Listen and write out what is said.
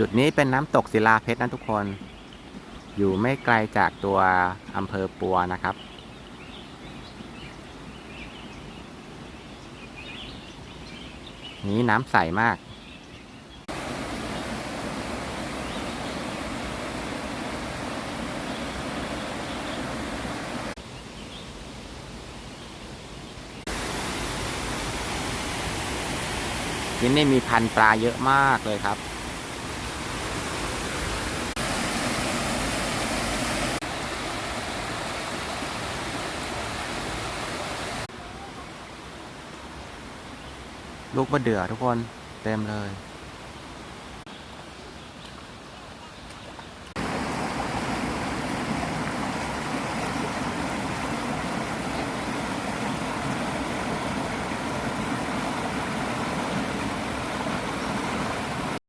จุดนี้เป็นน้ำตกศิลาเพชรนะทุกคน อยู่ไม่ไกลจากตัวอำเภอปัวนะครับ นี้น้ำใสมากที่นี่มีพันปลาเยอะมากเลยครับ ลูกมะเดื่อทุกคนเต็มเลย